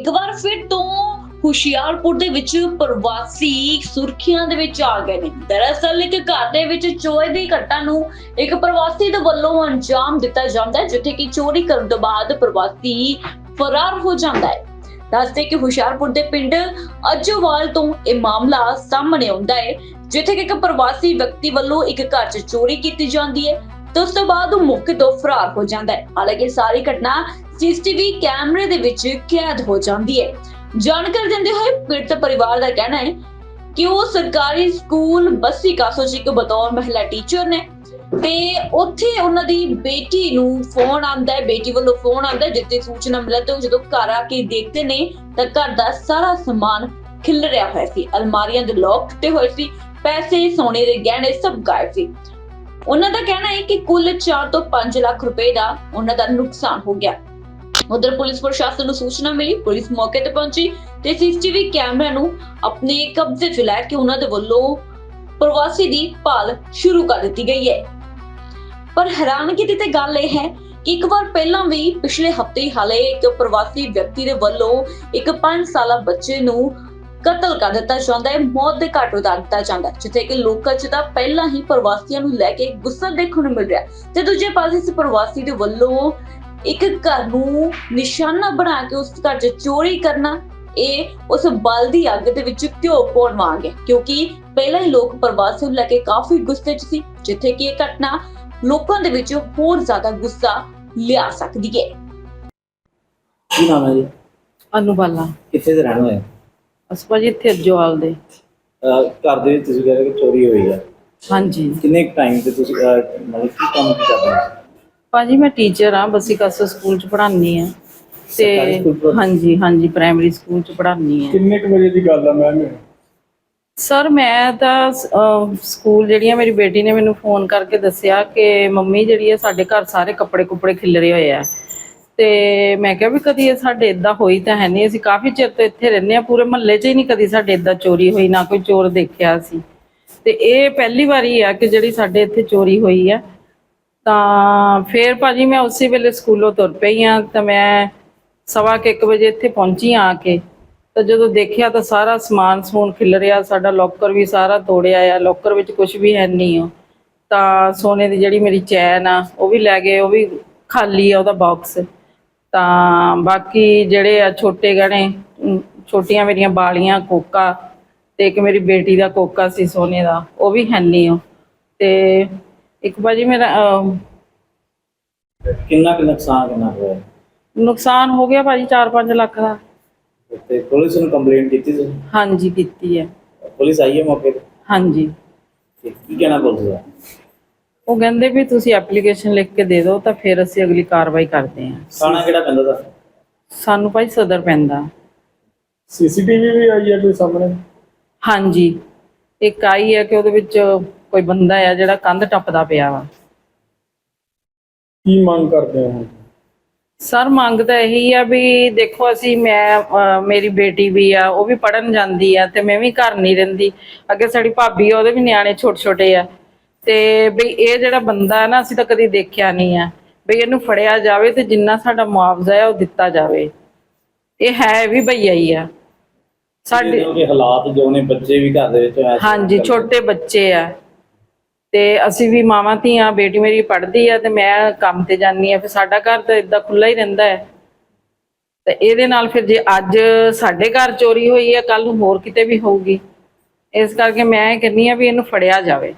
ਇੱਕ ਵਾਰ ਫਿਰ ਤੋਂ ਹੁਸ਼ਿਆਰਪੁਰ ਦੇ ਵਿੱਚ ਪ੍ਰਵਾਸੀ ਸੁਰਖੀਆਂ ਦੇ ਵਿੱਚ ਆ ਗਏ ਨੇ। ਦਰਅਸਲ ਇੱਕ ਘਰ ਦੇ ਵਿੱਚ ਚੋਰੀ ਦੀ ਘਟਨਾ ਨੂੰ ਇੱਕ ਪ੍ਰਵਾਸੀ ਦੇ ਵੱਲੋਂ ਅੰਜਾਮ ਦਿੱਤਾ ਜਾਂਦਾ ਹੈ, ਜਿੱਥੇ ਕਿ ਚੋਰੀ ਕਰਨ ਤੋਂ ਬਾਅਦ ਪ੍ਰਵਾਸੀ ਫਰਾਰ ਹੋ ਜਾਂਦਾ ਹੈ। ਦੱਸਦੇ ਕਿ ਹੁਸ਼ਿਆਰਪੁਰ ਦੇ ਪਿੰਡ ਅਜੋਵਾਲ ਤੋਂ ਇਹ ਮਾਮਲਾ ਸਾਹਮਣੇ ਆਉਂਦਾ ਹੈ, ਜਿੱਥੇ ਕਿ ਇੱਕ ਪ੍ਰਵਾਸੀ ਵਿਅਕਤੀ ਵੱਲੋਂ ਇੱਕ ਘਰ 'ਚ ਚੋਰੀ ਕੀਤੀ ਜਾਂਦੀ ਹੈ ਤੇ ਉਸ ਤੋਂ ਬਾਅਦ ਉਹ ਮੌਕੇ ਤੋਂ ਫਰਾਰ ਹੋ ਜਾਂਦਾ ਹੈ। ਹਾਲਾਂਕਿ ਸਾਰੀ ਘਟਨਾ ਸੀਸੀਟੀਵੀ ਕੈਮਰੇ ਦੇ ਵਿੱਚ ਕੈਦ ਹੋ ਜਾਂਦੀ ਹੈ। ਜਾਣਕਾਰੀ ਦਿੰਦੇ ਹੋਏ ਪੀੜਤ ਪਰਿਵਾਰ ਦਾ ਕਹਿਣਾ ਹੈ ਕਿ ਉਹ ਸਰਕਾਰੀ ਸਕੂਲ ਬੱਸੀ ਕਾਸੋ 'ਚ ਇੱਕ ਬਤੌਰ ਮਹਿਲਾ ਟੀਚਰ ਨੇ ਤੇ ਉੱਥੇ ਉਹਨਾਂ ਦੀ ਬੇਟੀ ਨੂੰ ਫੋਨ ਆਉਂਦਾ ਹੈ, ਬੇਟੀ ਵੱਲੋਂ ਫੋਨ ਆਉਂਦਾ ਹੈ ਜਿੱਤੇ ਸੂਚਨਾ ਮਿਲਣ ਤੇ ਉਹ ਜਦੋਂ ਘਰ ਆ ਕੇ ਦੇਖਦੇ ਨੇ ਤਾਂ ਘਰ ਦਾ ਸਾਰਾ ਸਮਾਨ ਖਿਲ ਰਿਹਾ ਹੋਇਆ ਸੀ। ਅਲਮਾਰੀਆਂ ਦੇ ਲੋਕ ਟੁੱਟੇ ਹੋਏ ਸੀ, ਪੈਸੇ, ਸੋਨੇ ਦੇ ਗਹਿਣੇ ਸਭ ਗਾਇਬ ਸੀ। ਉਹਨਾਂ ਦਾ ਕਹਿਣਾ ਹੈ ਕਿ ਕੁੱਲ 4 ਤੋਂ 5 ਲੱਖ ਰੁਪਏ ਦਾ ਉਹਨਾਂ ਦਾ ਨੁਕਸਾਨ ਹੋ ਗਿਆ। ਉਧਰ ਪੁਲਿਸ ਪ੍ਰਸ਼ਾਸਨ ਨੂੰ ਸੂਚਨਾ ਮਿਲੀ, ਪੁਲਿਸ ਮੌਕੇ ਤੇ ਪਹੁੰਚੀ ਤੇ ਸੀਸੀਟੀਵੀ ਕੈਮਰਾ ਨੂੰ ਆਪਣੇ ਕਬਜ਼ੇ 'ਚ ਲੈ ਕੇ ਉਹਨਾਂ ਦੇ ਵੱਲੋਂ ਪ੍ਰਵਾਸੀ ਦੀ ਭਾਲ ਸ਼ੁਰੂ ਕਰ ਦਿੱਤੀ ਗਈ ਹੈ। ਪਰ ਹੈਰਾਨਗੀ ਦੀ ਤੇ ਗੱਲ ਇਹ ਹੈ ਕਿ ਇੱਕ ਵਾਰ ਪਹਿਲਾਂ ਵੀ ਪਿਛਲੇ ਹਫ਼ਤੇ ਹਾਲੇ ਇੱਕ ਪ੍ਰਵਾਸੀ ਵਿਅਕਤੀ ਦੇ ਵੱਲੋਂ ਇੱਕ 5 ਸਾਲਾ ਬੱਚੇ ਨੂੰ ਕਤਲ ਕਰ ਦਿੱਤਾ ਜਾਂਦਾ ਹੈ, ਮੌਤ ਦੇ ਘਾਟ ਉਤਾਰ ਦਿੱਤਾ ਜਾਂਦਾ ਹੈ, ਜਿੱਥੇ ਕਿ ਲੋਕਾਂ 'ਚ ਤਾਂ ਪਹਿਲਾਂ ਹੀ ਪ੍ਰਵਾਸੀਆਂ ਨੂੰ ਲੈ ਕੇ ਗੁੱਸਾ ਦੇਖਣ ਨੂੰ ਮਿਲ ਰਿਹਾ ਤੇ ਦੂਜੇ ਪਾਸੇ ਇਸ ਪ੍ਰਵਾਸੀ ਦੇ ਵੱਲੋਂ ਇੱਕ ਘਰ ਨੂੰ ਨਿਸ਼ਾਨਾ ਬਣਾ ਕੇ ਉਸ ਘਰ 'ਚ ਚੋਰੀ ਕਰਨਾ ਇਹ ਉਸ ਬਲਦੀ ਅੱਗ ਦੇ ਵਿੱਚ ਘਿਓ ਪਾਉਣ ਵਾਂਗ ਹੈ। ਕਿਉਂਕਿ ਪਹਿਲਾਂ ਹੀ ਲੋਕ ਪ੍ਰਵਾਸੀ ਨੂੰ ਲੈ ਕੇ ਕਾਫੀ ਗੁੱਸੇ 'ਚ ਸੀ ਜਿੱਥੇ ਕਿ ਇਹ ਘਟਨਾ ਲੋਕਾਂ ਦੇ ਵਿੱਚ ਹੋਰ ਜ਼ਿਆਦਾ ਗੁੱਸਾ ਲਿਆ ਸਕਦੀ ਹੈ। ਕੀ ਨਾਮ ਹੈ ਜੀ? ਅਨੁਬਾਲਾ। ਕਿੱਥੇ ਦੇ ਰਹਿਣ ਵਾਲੇ ਹੋ? ਅਸੀਂ ਭਾਜੀ ਇੱਥੇ ਜਵਾਲ ਦੇ। ਅਹ ਘਰ ਦੇ ਵਿੱਚ ਤੁਸੀਂ ਕਹਿੰਦੇ ਕਿ ਚੋਰੀ ਹੋਈ ਹੈ। ਹਾਂਜੀ। ਕਿੰਨੇ ਟਾਈਮ ਤੇ ਤੁਸੀਂ ਅਹ, ਮਤਲਬ ਕੀ ਕੰਮ ਕੀ ਕਰਦੇ ਹੋ ਭਾਜੀ ਮੈਂ ਟੀਚਰ ਆ ਬਸੀ ਕਾਸਾ ਸਕੂਲ ਚ ਪੜ੍ਹਾਉਂਦੀ ਆ। ਸਰਕਾਰੀ ਤੇ ਸਕੂਲ ਹਾਂਜੀ ਹਾਂਜੀ ਪ੍ਰਾਇਮਰੀ ਸਕੂਲ ਚ ਪੜ੍ਹਾਉਂਦੀ ਆ। ਕਿੰਨੇ ਕੁ ਵਜੇ ਦੀ ਗੱਲ ਆ ਮੈਮ ਸਰ ਮੈਂ ਤਾਂ ਅਹ, ਸਕੂਲ ਜਿਹੜੀਆਂ ਮੇਰੀ ਬੇਟੀ ਨੇ ਮੈਨੂੰ ਫੋਨ ਕਰਕੇ ਦੱਸਿਆ ਕਿ ਮੰਮੀ ਜਿਹੜੀ ਹੈ ਸਾਡੇ ਘਰ ਸਾਰੇ ਕੱਪੜੇ ਕੁੱਪੜੇ ਖਿਲਰੇ ਹੋਏ ਆ। ਤੇ ਮੈਂ ਕਿਹਾ ਵੀ ਕਦੀ ਇਹ ਸਾਡੇ ਇਦਾਂ ਹੋਈ ਤਾਂ ਹੈ ਨਹੀਂ। ਅਸੀਂ ਕਾਫੀ ਚਿਰ ਤੋਂ ਇੱਥੇ ਰਹਿੰਦੇ ਆ ਪੂਰੇ ਮਹੱਲੇ 'ਚ ਹੀ ਨਹੀਂ ਕਦੀ ਸਾਡੇ ਇਦਾਂ ਚੋਰੀ ਹੋਈ ਨਾ ਕੋਈ ਚੋਰ ਦੇਖਿਆ ਸੀ ਤੇ ਇਹ ਪਹਿਲੀ ਵਾਰੀ ਆ ਕਿ ਜਿਹੜੀ ਸਾਡੇ ਇੱਥੇ ਚੋਰੀ ਹੋਈ ਆ। ਤਾਂ ਫੇਰ ਭਾਜੀ ਮੈਂ ਉਸੇ ਵੇਲੇ ਸਕੂਲੋਂ ਤੁਰ ਪਈ ਆ, ਤਾਂ ਮੈਂ ਸਵਾ ਕੁ ਇੱਕ ਵਜੇ ਇੱਥੇ ਪਹੁੰਚੀ ਆ ਕੇ। ਤਾਂ ਜਦੋਂ ਦੇਖਿਆ ਤਾਂ ਸਾਰਾ ਸਮਾਨ ਸਮੂਨ ਖਿਲ ਰਿਹਾ, ਸਾਡਾ ਲੋਕਰ ਵੀ ਸਾਰਾ ਤੋੜਿਆ ਆ ਲੋਕਰ ਵਿੱਚ ਕੁਝ ਵੀ ਹੈ ਨਹੀਂ ਉਹ ਤਾਂ ਸੋਨੇ ਦੀ ਜਿਹੜੀ ਮੇਰੀ ਚੈਨ ਆ, ਉਹ ਵੀ ਲੈ ਗਏ, ਉਹ ਵੀ ਖਾਲੀ ਆ ਉਹਦਾ ਬਾਕਸ ਤਾਂ ਬਾਕੀ ਜਿਹੜੇ ਆ ਛੋਟੇ ਗਹਿਣੇ ਛੋਟੀਆਂ ਮੇਰੀਆਂ ਬਾਲੀਆਂ, ਕੋਕਾ ਤੇ ਇੱਕ ਮੇਰੀ ਬੇਟੀ ਦਾ ਕੋਕਾ ਸੀ ਸੋਨੇ ਦਾ, ਉਹ ਵੀ ਹੈ ਨਹੀਂ ਉਹ ਤੇ ਇੱਕ ਭਾਜੀ ਮੇਰਾ ਕਿੰਨਾ ਕੁ ਨੁਕਸਾਨ ਕਿੰਨਾ ਕੁ ਹੋਇਆ? ਨੁਕਸਾਨ ਹੋ ਗਿਆ ਭਾਜੀ 4-5 ਲੱਖ ਦਾ। ਤੇ ਪੁਲਿਸ ਨੂੰ ਕੰਪਲੇਂਟ ਕੀਤੀ ਤੁਸੀਂ? ਹਾਂਜੀ ਕੀਤੀ ਹੈ। ਪੁਲਿਸ ਆਈ ਹੈ ਮੌਕੇ ਤੇ? ਹਾਂਜੀ। ਤੇ ਕੀ ਕਹਿਣਾ ਪੁਲਿਸ ਦਾ? ਉਹ ਕਹਿੰਦੇ ਵੀ ਤੁਸੀਂ ਐਪਲੀਕੇਸ਼ਨ ਲਿਖ ਕੇ ਦੇ ਦਿਓ ਤਾਂ ਫਿਰ ਅਸੀਂ ਅਗਲੀ ਕਾਰਵਾਈ ਕਰਦੇ ਹਾਂ। ਖਾਣਾ ਕਿਹੜਾ ਪੈਂਦਾ ਦਾ? ਸਾਨੂੰ ਭਾਈ ਸਦਰ ਪੈਂਦਾ। ਸੀਸੀਟੀਵੀ ਵੀ ਆਈ ਹੈ ਕੋਈ ਸਾਹਮਣੇ? ਹਾਂਜੀ। ਇੱਕ ਆਈ ਹੈ ਕਿ ਉਹਦੇ ਵਿੱਚ ਕੋਈ ਬੰਦਾ ਆ ਜਿਹੜਾ ਕੰਧ ਟੱਪਦਾ ਪਿਆ ਵਾ। ਕੀ ਮੰਗ ਕਰਦੇ ਹੋ? ਸਰ ਮੰਗ ਤਾਂ ਇਹੀ ਆ ਵੀ ਦੇਖੋ ਅਸੀਂ ਮੈਂ ਅਹ, ਮੇਰੀ ਬੇਟੀ ਵੀ ਆ ਉਹ ਵੀ ਪੜਨ ਜਾਂਦੀ ਆ ਤੇ ਮੈਂ ਵੀ ਘਰ ਨਹੀਂ ਰਹਿੰਦੀ। ਅੱਗੇ ਸਾਡੀ ਭਾਬੀ ਆ ਉਹਦੇ ਵੀ ਨਿਆਣੇ ਛੋਟੇ ਛੋਟੇ ਆ। ਤੇ ਵੀ ਇਹ ਜਿਹੜਾ ਬੰਦਾ ਹੈ ਨਾ ਅਸੀਂ ਤਾਂ ਕਦੀ ਦੇਖਿਆ ਨਹੀਂ ਆ। ਵੀ ਇਹਨੂੰ ਫੜਿਆ ਜਾਵੇ ਤੇ ਜਿੰਨਾ ਸਾਡਾ ਮੁਆਵਜ਼ਾ ਹੈ ਉਹ ਦਿੱਤਾ ਜਾਵੇ। ਇਹ ਹੈ ਵੀ ਭਈਆ ਹੀ ਆ। ਸਾਡੇ ਹਾਲਾਤ ਜੋ ਨੇ ਬੱਚੇ ਵੀ ਘਰ ਦੇ ਵਿੱਚ ਐਸੇ ਹਾਂਜੀ। ਛੋਟੇ ਬੱਚੇ ਆ। ਤੇ ਅਸੀਂ ਵੀ ਮਾਵਾਂ ਧੀਆਂ, ਬੇਟੀ ਮੇਰੀ ਪੜ੍ਹਦੀ ਆ ਤੇ ਮੈਂ ਕੰਮ ਤੇ ਜਾਂਦੀ ਆ, ਫਿਰ ਸਾਡਾ ਘਰ ਤਾਂ ਇਦਾਂ ਖੁੱਲਾ ਹੀ ਰਹਿੰਦਾ ਹੈ। ਤੇ ਇਹਦੇ ਨਾਲ ਫਿਰ ਜੇ ਅੱਜ ਸਾਡੇ ਘਰ ਚੋਰੀ ਹੋਈ ਹੈ ਕੱਲ ਨੂੰ ਹੋਰ ਕਿਤੇ ਵੀ ਹੋਊਗੀ। ਇਸ ਕਰਕੇ ਮੈਂ ਇਹ ਕਹਿੰਦੀ ਆ ਵੀ ਇਹਨੂੰ ਫੜਿਆ ਜਾਵੇ।